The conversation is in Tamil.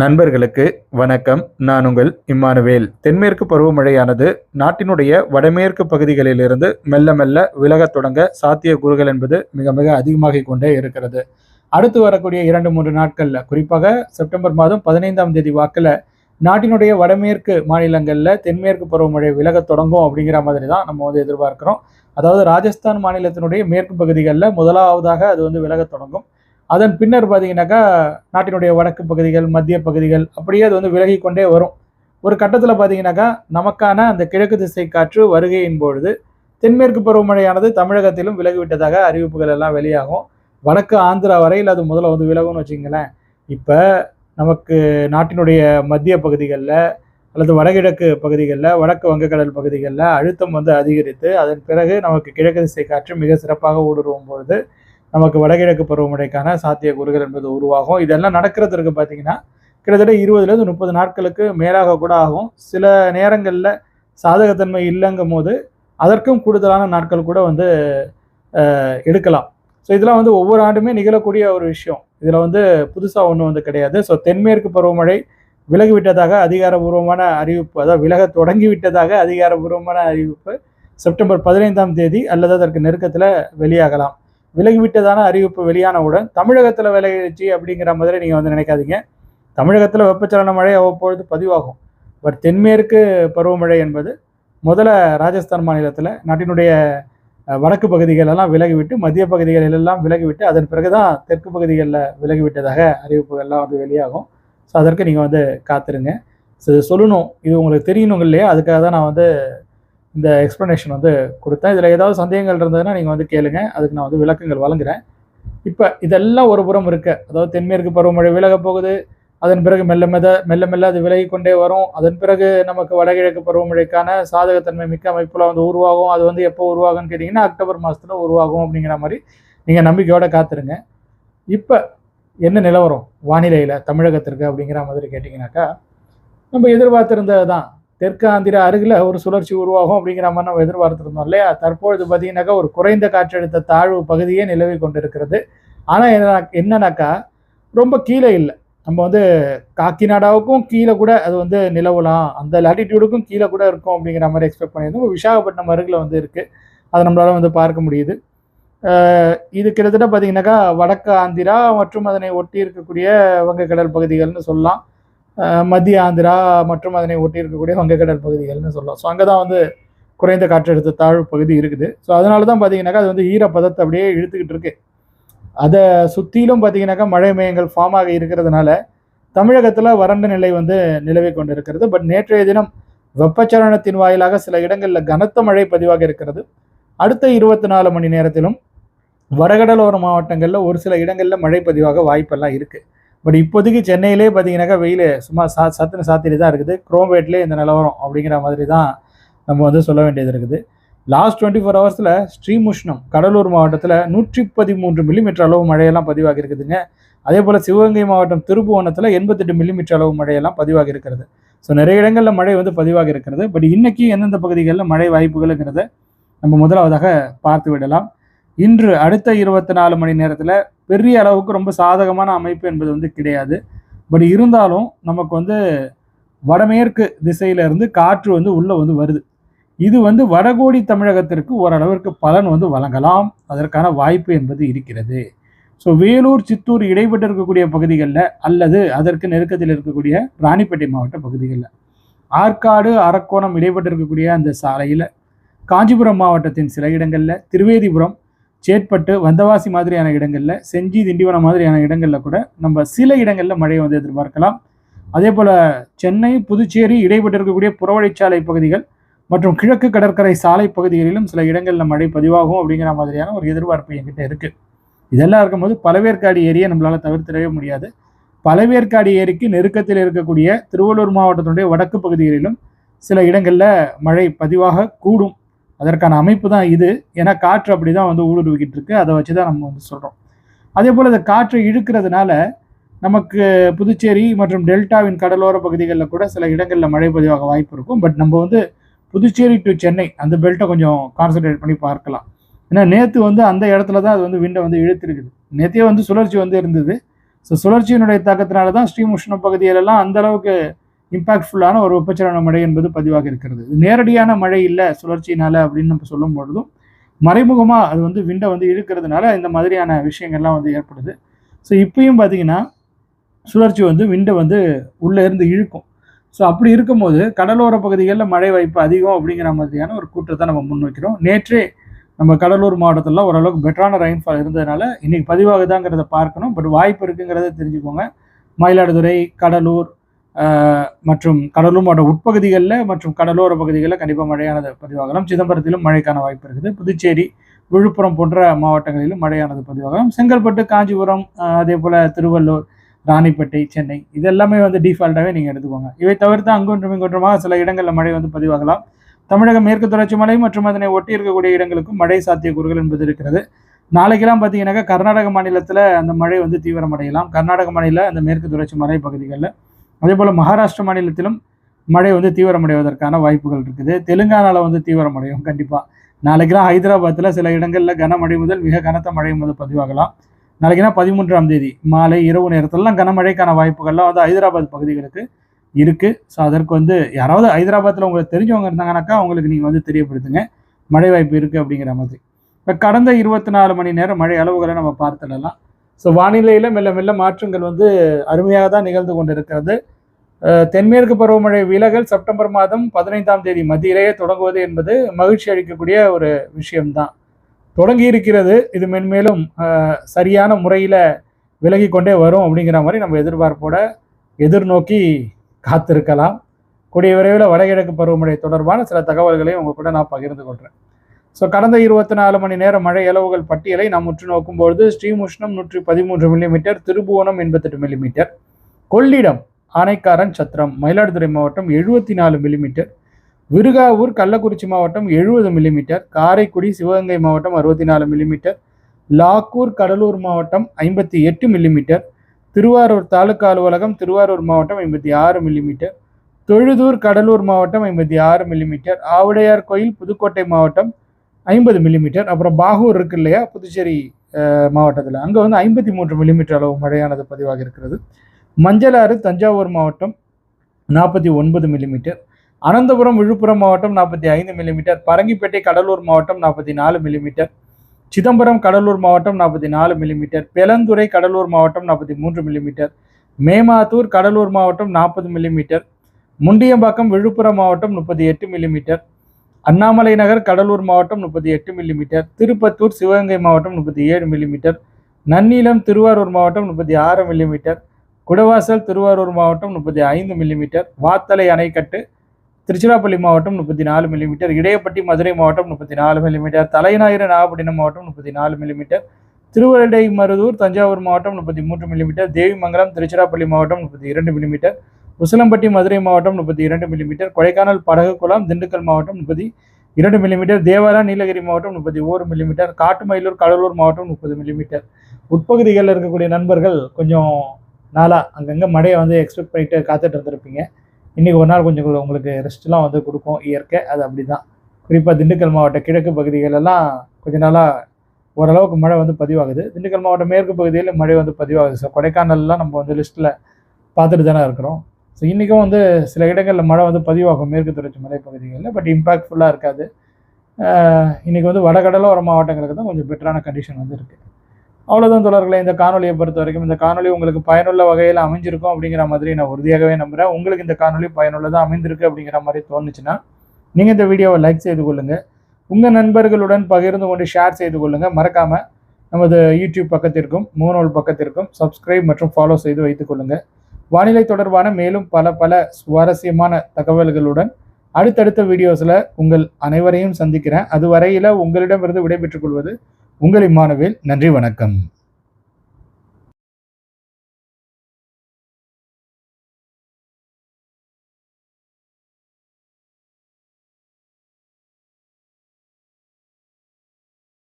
நண்பர்களுக்கு வணக்கம். நான் உங்கள் இம்மானுவேல். தென்மேற்கு பருவமழையானது நாட்டினுடைய வடமேற்கு பகுதிகளிலிருந்து மெல்ல மெல்ல விலகத் தொடங்க சாத்திய கூறுகள் என்பது மிக மிக அதிகமாகிக் கொண்டே இருக்கிறது. அடுத்து வரக்கூடிய இரண்டு மூன்று நாட்களில் குறிப்பாக செப்டம்பர் மாதம் பதினைந்தாம் தேதி வாக்கில் நாட்டினுடைய வடமேற்கு மாநிலங்களில் தென்மேற்கு பருவமழை விலகத் தொடங்கும் அப்படிங்கிற மாதிரி தான் நம்ம வந்து எதிர்பார்க்கிறோம். அதாவது ராஜஸ்தான் மாநிலத்தினுடைய மேற்கு பகுதிகளில் முதலாவதாக அது வந்து விலகத் தொடங்கும். அதன் பின்னர் பார்த்தீங்கன்னாக்கா நாட்டினுடைய வடக்கு பகுதிகள் மத்திய பகுதிகள் அப்படியே அது வந்து விலகி கொண்டே வரும். ஒரு கட்டத்தில் பார்த்தீங்கன்னாக்கா நமக்கான அந்த கிழக்கு திசை காற்று வருகையின் பொழுது தென்மேற்கு பருவமழையானது தமிழகத்திலும் விலகிவிட்டதாக அறிவிப்புகள் எல்லாம் வெளியாகும். வடக்கு ஆந்திரா வரையில் அது முதல்ல வந்து விலகும்னு வச்சுங்களேன் இப்போ நமக்கு நாட்டினுடைய மத்திய பகுதிகளில் அல்லது வடகிழக்கு பகுதிகளில் வடக்கு வங்கக்கடல் பகுதிகளில் அழுத்தம் வந்து அதிகரித்து அதன் பிறகு நமக்கு கிழக்கு திசை காற்று மிக சிறப்பாக ஊடுருவும் பொழுது நமக்கு வடகிழக்கு பருவமழைக்கான சாத்தியக்கூறுகள் என்பது உருவாகும். இதெல்லாம் நடக்கிறதுக்கு பார்த்தீங்கன்னா கிட்டத்தட்ட இருபதுலேருந்து முப்பது நாட்களுக்கு மேலாக கூட ஆகும். சில நேரங்களில் சாதகத்தன்மை இல்லைங்கும் போது அதற்கும் கூடுதலான நாட்கள் கூட வந்து எடுக்கலாம். ஸோ இதெல்லாம் வந்து ஒவ்வொரு ஆண்டுமே நிகழக்கூடிய ஒரு விஷயம். இதில் வந்து புதுசாக ஒன்றும் வந்து கிடையாது. ஸோ தென்மேற்கு பருவமழை விலகிவிட்டதாக அதிகாரபூர்வமான அறிவிப்பு அதாவது விலக தொடங்கிவிட்டதாக அதிகாரபூர்வமான அறிவிப்பு செப்டம்பர் பதினைந்தாம் தேதி அல்லது அதற்கு நெருக்கத்தில் வெளியாகலாம். விலகிவிட்டதான அறிவிப்பு வெளியானவுடன் தமிழகத்தில் விலகிடுச்சு அப்படிங்கிற மாதிரி நீங்கள் வந்து நினைக்காதீங்க. தமிழகத்தில் வெப்பச்சலன மழை அவ்வப்பொழுது பதிவாகும். பட் தென்மேற்கு பருவமழை என்பது முதல்ல ராஜஸ்தான் மாநிலத்தில் நாட்டினுடைய வடக்கு பகுதிகள் எல்லாம் விலகிவிட்டு மத்திய பகுதிகளில் எல்லாம் விலகிவிட்டு அதன் பிறகு தான் தெற்கு பகுதிகளில் விலகிவிட்டதாக அறிவிப்புகள்லாம் வந்து வெளியாகும். ஸோ அதற்கு நீங்கள் வந்து காத்துருங்க. ஸோ சொல்லணும். இது உங்களுக்கு தெரியணுங்க இல்லையா? அதுக்காக தான் நான் வந்து இந்த எக்ஸ்ப்ளனேஷன் வந்து கொடுத்தேன். இதில் ஏதாவது சந்தேகங்கள் இருந்ததுன்னா நீங்கள் வந்து கேளுங்க. அதுக்கு நான் வந்து விளக்கங்கள் வழங்குறேன். இப்போ இதெல்லாம் ஒரு புறம் இருக்க. அதாவது தென்மேற்கு பருவமழை விலக போகுது. அதன் பிறகு மெல்ல மெத மெல்ல மெல்ல அது விலகி கொண்டே வரும். அதன் பிறகு நமக்கு வடகிழக்கு பருவமழைக்கான சாதகத்தன்மை மிக்க அமைப்பில் வந்து உருவாகும். அது வந்து எப்போ உருவாகும்னு கேட்டிங்கன்னா அக்டோபர் மாதத்தில் உருவாகும் அப்படிங்கிற மாதிரி நீங்கள் நம்பிக்கையோட காத்துருங்க. இப்போ என்ன நிலவரம்? வானிலையில் தமிழகத்திற்கு அப்படிங்கிற மாதிரி கேட்டிங்கனாக்கா நம்ம எதிர்பார்த்துருந்தது தான் தெற்கு ஆந்திரா அருகில் ஒரு சுழற்சி உருவாகும் அப்படிங்கிற மாதிரி நம்ம எதிர்பார்த்துருந்தோம் இல்லையா? தற்பொழுது பார்த்தீங்கன்னாக்கா ஒரு குறைந்த காற்றழுத்த தாழ்வு பகுதியே நிலவி கொண்டிருக்கிறது. ஆனால் என்ன என்னன்னாக்கா ரொம்ப கீழே இல்லை. நம்ம வந்து காக்கிநாடாவுக்கும் கீழே கூட அது வந்து நிலவலாம். அந்த லாட்டிடியூடுக்கும் கீழே கூட இருக்கும் அப்படிங்கிற மாதிரி எக்ஸ்பெக்ட் பண்ணியிருந்தோம். விசாகப்பட்டினம் அருகில் வந்து இருக்குது அதை நம்மளால் வந்து பார்க்க முடியுது. இது கிட்டத்தட்ட பார்த்தீங்கன்னாக்கா வடக்கு ஆந்திரா மற்றும் அதனை ஒட்டி இருக்கக்கூடிய வங்கக்கடல் பகுதிகள்னு சொல்லலாம். மத்திய ஆந்திரா மற்றும் அதனை ஒட்டி இருக்கக்கூடிய வங்கக்கடல் பகுதிகள்னு சொல்லலாம். ஸோ அங்கே தான் வந்து குறைந்த காற்றழுத்த தாழ்வு பகுதி இருக்குது. ஸோ அதனால தான் பார்த்தீங்கன்னாக்கா அது வந்து ஈரப்பதத்தை அப்படியே இழுத்துக்கிட்டு இருக்கு. அதை சுற்றிலும் பார்த்தீங்கன்னாக்கா மழை மேயங்கள் ஃபார்ம் ஆக இருக்கிறதுனால தமிழகத்தில் வறண்ட நிலை வந்து நிலவி கொண்டு இருக்கிறது பட் நேற்றைய தினம் வெப்பச்சலனத்தின் வாயிலாக சில இடங்களில் கனத்த மழை பதிவாக இருக்கிறது. அடுத்த இருபத்தி நாலு மணி நேரத்திலும் வடகடலோர மாவட்டங்களில் ஒரு சில இடங்களில் மழை பதிவாக வாய்ப்பெல்லாம் இருக்குது பட் இப்போதைக்கு சென்னையிலே பார்த்தீங்கன்னாக்கா வெயில் சும்மா சா சத்துன சாத்திரி தான் இருக்குது. குரோம்பேட்லேயே இந்த நிலவரம் அப்படிங்கிற மாதிரி தான் நம்ம வந்து சொல்ல வேண்டியது இருக்குது. லாஸ்ட் டுவெண்ட்டி ஃபோர் ஹவர்ஸில் ஸ்ரீமுஷ்ணம் கடலூர் மாவட்டத்தில் நூற்றி பதிமூன்று மில்லிமீட்டர் அளவு மழையெல்லாம் பதிவாகி இருக்குதுங்க. அதே போல் சிவகங்கை மாவட்டம் திருப்புவனத்தில் எண்பத்தெட்டு மில்லிமீட்டர் அளவு மழையெல்லாம் பதிவாகி இருக்கிறது. ஸோ நிறைய இடங்களில் மழை வந்து பதிவாகி இருக்கிறது. பட் இன்றைக்கி எந்தெந்த பகுதிகளில் மழை வாய்ப்புகள்ங்கிறத நம்ம முதலாவதாக பார்த்து விடலாம். இன்று அடுத்த இருபத்தி நாலு மணி நேரத்தில் பெரிய அளவுக்கு ரொம்ப சாதகமான அமைப்பு என்பது வந்து கிடையாது. பட் இருந்தாலும் நமக்கு வந்து வடமேற்கு திசையில இருந்து காற்று வந்து உள்ளே வந்து வருது. இது வந்து வடகோடி தமிழகத்திற்கு ஓரளவிற்கு பலன் வந்து வழங்கலாம். அதற்கான வாய்ப்பு என்பது இருக்கிறது. ஸோ வேலூர் சித்தூர் இடைப்பட்டு இருக்கக்கூடிய பகுதிகளில் அல்லது அதற்கு நெருக்கத்தில் இருக்கக்கூடிய ராணிப்பேட்டை மாவட்ட பகுதிகளில் ஆற்காடு அரக்கோணம் இடைப்பட்டு இருக்கக்கூடிய அந்த சாலையில் காஞ்சிபுரம் மாவட்டத்தின் சில இடங்களில் திருவேதிபுரம் சேட்பட்டு வந்தவாசி மாதிரியான இடங்களில் செஞ்சி திண்டிவனம் மாதிரியான இடங்களில் கூட நம்ம சில இடங்களில் மழையை வந்து எதிர்பார்க்கலாம். அதே போல் சென்னை புதுச்சேரி இடைப்பட்டு இருக்கக்கூடிய புறவழிச்சாலை பகுதிகள் மற்றும் கிழக்கு கடற்கரை சாலை பகுதிகளிலும் சில இடங்களில் மழை பதிவாகும் அப்படிங்கிற மாதிரியான ஒரு எதிர்பார்ப்பு என்கிட்ட இருக்குது இதெல்லாம் இருக்கும்போது பலவேற்காடு ஏரியை நம்மளால் தவிர்த்திடவே முடியாது. பலவேற்காடு ஏரிக்கு நெருக்கத்தில் இருக்கக்கூடிய திருவள்ளூர் மாவட்டத்தினுடைய வடக்கு பகுதிகளிலும் சில இடங்களில் மழை பதிவாக கூடும். அதற்கான அமைப்பு தான் இது. ஏன்னா காற்று அப்படி தான் வந்து ஊடுருவிக்கிட்டு இருக்கு. அதை வச்சு தான் நம்ம வந்து சொல்கிறோம் அதே போல் இந்த காற்றை இழுக்கிறதுனால நமக்கு புதுச்சேரி மற்றும் டெல்டாவின் கடலோர பகுதிகளில் கூட சில இடங்களில் மழை பதிவாக வாய்ப்பு இருக்கும். பட் நம்ம வந்து புதுச்சேரி டு சென்னை அந்த பெல்ட்டை கொஞ்சம் கான்சன்ட்ரேட் பண்ணி பார்க்கலாம். ஏன்னா நேற்று வந்து அந்த இடத்துல தான் அது வந்து விண்டை வந்து இழுத்துருக்குது. நேற்றே வந்து சுழற்சி வந்து இருந்தது. ஸோ சுழற்சியினுடைய தாக்கத்தினால தான் ஸ்ரீமுஷ்ண பகுதியிலெல்லாம் அந்த அளவுக்கு இம்பாக்ட்ஃபுல்லான ஒரு வெப்பச்சலன மழை என்பது பதிவாக இருக்கிறது. நேரடியான மழை இல்லை சுழற்சியினால அப்படின்னு நம்ம சொல்லும் பொழுதும் மறைமுகமாக அது வந்து விண்டை வந்து இழுக்கிறதுனால இந்த மாதிரியான விஷயங்கள்லாம் வந்து ஏற்படுது. ஸோ இப்பயும் பார்த்தீங்கன்னா சுழற்சி வந்து விண்டை வந்து உள்ளே இருந்து இழுக்கும். ஸோ அப்படி இருக்கும்போது கடலோர பகுதிகளில் மழை வாய்ப்பு அதிகம் அப்படிங்கிற மாதிரியான ஒரு கூற்றத்தை நம்ம முன்வைக்கிறோம். நேற்றே நம்ம கடலூர் மாவட்டத்தில் ஓரளவுக்கு பெட்டரான ரெயின்ஃபால் இருந்ததுனால இன்றைக்கி பதிவாகுதாங்கிறத பார்க்கணும். பட் வாய்ப்பு இருக்குங்கிறத தெரிஞ்சுக்கோங்க. மயிலாடுதுறை கடலூர் மற்றும் கடலூர் மாவட்ட உட்பகுதிகளில் மற்றும் கடலோர பகுதிகளில் கண்டிப்பாக மழையானது பதிவாகலாம். சிதம்பரத்திலும் மழைக்கான வாய்ப்பு இருக்குது. புதுச்சேரி விழுப்புரம் போன்ற மாவட்டங்களிலும் மழையானது பதிவாகலாம். செங்கல்பட்டு காஞ்சிபுரம் அதே போல் திருவள்ளூர் ராணிப்பேட்டை சென்னை இது எல்லாமே வந்து டிஃபால்ட்டாகவே நீங்கள் எடுத்துக்கோங்க. இவை தவிர்த்து அங்கொன்றும் இங்கொன்றுமாக சில இடங்களில் மழை வந்து பதிவாகலாம். தமிழக மேற்கு தொடர்ச்சி மலை மற்றும் அதனை ஒட்டி இருக்கக்கூடிய இடங்களுக்கும் மழை சாத்தியக்கூறுகள் என்பது இருக்கிறது. நாளைக்கெல்லாம் பார்த்தீங்கன்னாக்கா கர்நாடக மாநிலத்தில் அந்த மழை வந்து தீவிரமடையலாம். கர்நாடக மாநில அந்த மேற்கு தொடர்ச்சி மலை பகுதிகளில் அதே போல் மகாராஷ்டிர மாநிலத்திலும் மழை வந்து தீவிரமடைவதற்கான வாய்ப்புகள் இருக்குது. தெலுங்கானாவில் வந்து தீவிரமடையும் கண்டிப்பாக நாளைக்கெல்லாம் ஹைதராபாத்தில் சில இடங்களில் கனமழை முதல் மிக கனத்த மழை முதல் பதிவாகலாம். நாளைக்குனா பதிமூன்றாம் தேதி மாலை இரவு நேரத்திலலாம் கனமழைக்கான வாய்ப்புகள்லாம் வந்து ஹைதராபாத் பகுதிகளுக்கு இருக்குது ஸோ அதற்கு வந்து யாராவது ஹைதராபாத்தில் உங்களுக்கு தெரிஞ்சவங்க இருந்தாங்கனாக்கா அவங்களுக்கு நீங்கள் வந்து தெரியப்படுத்துங்க. மழை வாய்ப்பு இருக்குது அப்படிங்கிற மாதிரி. இப்போ கடந்த இருபத்தி நாலு மணி நேரம் மழை அளவுகளை நம்ம பார்த்துடலாம். ஸோ வானிலையில் மெல்ல மெல்ல மாற்றங்கள் வந்து அருமையாக தான் நிகழ்ந்து கொண்டு இருக்கிறது தென்மேற்கு பருவமழை விலகல் செப்டம்பர் மாதம் பதினைந்தாம் தேதி மத்தியிலேயே தொடங்குவது என்பது மகிழ்ச்சி அளிக்கக்கூடிய ஒரு விஷயம்தான். தொடங்கி இருக்கிறது இது மென்மேலும் சரியான முறையில் விலகி கொண்டே வரும் அப்படிங்கிற மாதிரி நம்ம எதிர்பார்ப்போட எதிர்நோக்கி காத்திருக்கலாம். கூடிய விரைவில் வடகிழக்கு பருவமழை தொடர்பான சில தகவல்களையும் உங்கள் கூட நான் பகிர்ந்து கொள்கிறேன் ஸோ கடந்த இருபத்தி நாலு மணி நேர மழை அளவுகள் பட்டியலை நாம் உற்று நோக்கும்பொழுது ஸ்ரீமுஷ்ணம் நூற்றி பதிமூன்று மில்லிமீட்டர் திருபுவனம் எண்பத்தெட்டு மில்லிமீட்டர் கொள்ளிடம் ஆனைக்காரன் சத்திரம் மயிலாடுதுறை மாவட்டம் எழுபத்தி நாலு மில்லிமீட்டர் விருகாவூர் கள்ளக்குறிச்சி மாவட்டம் எழுபது மில்லிமீட்டர் காரைக்குடி சிவகங்கை மாவட்டம் அறுபத்தி நாலு மில்லிமீட்டர் லாக்கூர் கடலூர் மாவட்டம் ஐம்பத்தி எட்டு மில்லிமீட்டர் திருவாரூர் தாலுகா அலுவலகம் திருவாரூர் மாவட்டம் ஐம்பத்தி ஆறு மில்லிமீட்டர் தொழுதூர் கடலூர் மாவட்டம் ஐம்பத்தி ஆறு மில்லிமீட்டர் ஆவுடையார் கோயில் புதுக்கோட்டை மாவட்டம் ஐம்பது மில்லிமீட்டர் அப்புறம் பாகூர் இருக்கு இல்லையா புதுச்சேரி மாவட்டத்தில். அங்கே வந்து ஐம்பத்தி மூன்று மில்லிமீட்டர் அளவு மழையானது பதிவாக இருக்கிறது மஞ்சளாறு தஞ்சாவூர் மாவட்டம் நாற்பத்தி ஒன்பது மில்லிமீட்டர் அனந்தபுரம் விழுப்புரம் மாவட்டம் நாற்பத்தி ஐந்து மில்லிமீட்டர் பரங்கிப்பேட்டை கடலூர் மாவட்டம் நாற்பத்தி நாலு மில்லிமீட்டர் சிதம்பரம் கடலூர் மாவட்டம் நாற்பத்தி நாலு மில்லிமீட்டர் பெலந்துறை கடலூர் மாவட்டம் நாற்பத்தி மூன்று மில்லிமீட்டர் மேமாத்தூர் கடலூர் மாவட்டம் நாற்பது மில்லிமீட்டர் முண்டியம்பாக்கம் விழுப்புரம் மாவட்டம் முப்பத்தி எட்டு மில்லிமீட்டர் அண்ணாமலை நகர் கடலூர் மாவட்டம் முப்பத்தி எட்டு மில்லிமீட்டர் திருப்பத்தூர் சிவகங்கை மாவட்டம் முப்பத்தி ஏழு மில்லிமீட்டர் நன்னிலம் திருவாரூர் மாவட்டம் முப்பத்தி ஆறு மில்லிமீட்டர் குடவாசல் திருவாரூர் மாவட்டம் முப்பத்தி ஐந்து மில்லிமீட்டர் வாத்தலை அணைக்கட்டு திருச்சிராப்பள்ளி மாவட்டம் முப்பத்தி நாலு மில்லிமீட்டர் இடையப்பட்டி மதுரை மாவட்டம் முப்பத்தி நாலு மில்லிமீட்டர் தலைஞாயிறு நாகப்பட்டினம் மாவட்டம் முப்பத்தி நாலு மில்லிமீட்டர் திருவள்ளை மருதூர் தஞ்சாவூர் மாவட்டம் முப்பத்தி மூன்று மில்லிமீட்டர் தேவிமங்கலம் திருச்சிராப்பள்ளி மாவட்டம் முப்பத்தி இரண்டு மில்லிமீட்டர் உசிலம்பட்டி மதுரை மாவட்டம் முப்பத்தி இரண்டு மில்லிமீட்டர் கொடைக்கானல் படகுக்குளம் திண்டுக்கல் மாவட்டம் முப்பத்தி இரண்டு மில்லிமீட்டர் தேவாரா நீலகிரி மாவட்டம் முப்பத்தி ஓரு மில்லிமீட்டர் காட்டுமயிலூர் கடலூர் மாவட்டம் முப்பது மில்லிமீட்டர் உட்பகுதிகளில் இருக்கக்கூடிய நண்பர்கள் கொஞ்சம் நாளாக அங்கங்கே மழையை வந்து எக்ஸ்பெக்ட் பண்ணிட்டு காத்துட்டு இருந்திருப்பீங்க. இன்றைக்கி ஒரு நாள் கொஞ்சம் உங்களுக்கு ரெஸ்ட்லாம் வந்து கொடுக்கும் இயற்கை அது அப்படி தான் குறிப்பாக திண்டுக்கல் மாவட்ட கிழக்கு பகுதிகளெல்லாம் கொஞ்ச நாளாக ஓரளவுக்கு மழை வந்து பதிவாகுது. திண்டுக்கல் மாவட்ட மேற்கு பகுதியில் மழை வந்து பதிவாகுது. ஸோ கொடைக்கானல்லாம் நம்ம வந்து லிஸ்ட்டில் பார்த்துட்டு தானே இருக்கிறோம். ஸோ இன்றைக்கும் வந்து சில இடங்களில் மழை வந்து பதிவாகும் மேற்கு தொடர்ச்சி மலைப்பகுதிகளில் பட் இம்பாக்ட்ஃபுல்லாக இருக்காது. இன்றைக்கி இன்னைக்கு வந்து வடகடலோர மாவட்டங்களுக்கு தான் கொஞ்சம் பெட்டரான கண்டிஷன் வந்து இருக்குது அவ்வளோதான் தொடர்களை இந்த காணொலியை பொறுத்த வரைக்கும் இந்த காணொலி உங்களுக்கு பயனுள்ள வகையில் அமைஞ்சிருக்கும் அப்படிங்கிற மாதிரி நான் உறுதியாகவே நம்புகிறேன் உங்களுக்கு இந்த காணொலி பயனுள்ளதாக அமைந்திருக்கு அப்படிங்கிற மாதிரி தோணுச்சுன்னா நீங்கள் இந்த வீடியோவை லைக் செய்து கொள்ளுங்கள் உங்கள் நண்பர்களுடன் பகிர்ந்து கொண்டு ஷேர் செய்து கொள்ளுங்கள் மறக்காமல் நமது யூடியூப் பக்கத்திற்கும் மூணோல் பக்கத்திற்கும் சப்ஸ்கிரைப் மற்றும் ஃபாலோ செய்து வைத்துக் கொள்ளுங்கள் வானிலை தொடர்பான மேலும் பல பல சுவாரஸ்யமான தகவல்களுடன் அடுத்தடுத்த வீடியோஸில் உங்கள் அனைவரையும் சந்திக்கிறேன். அது வரையில் உங்களிடமிருந்து விடைபெற்றுக் கொள்வது உங்கள் இம்மானுவேல் நன்றி வணக்கம்.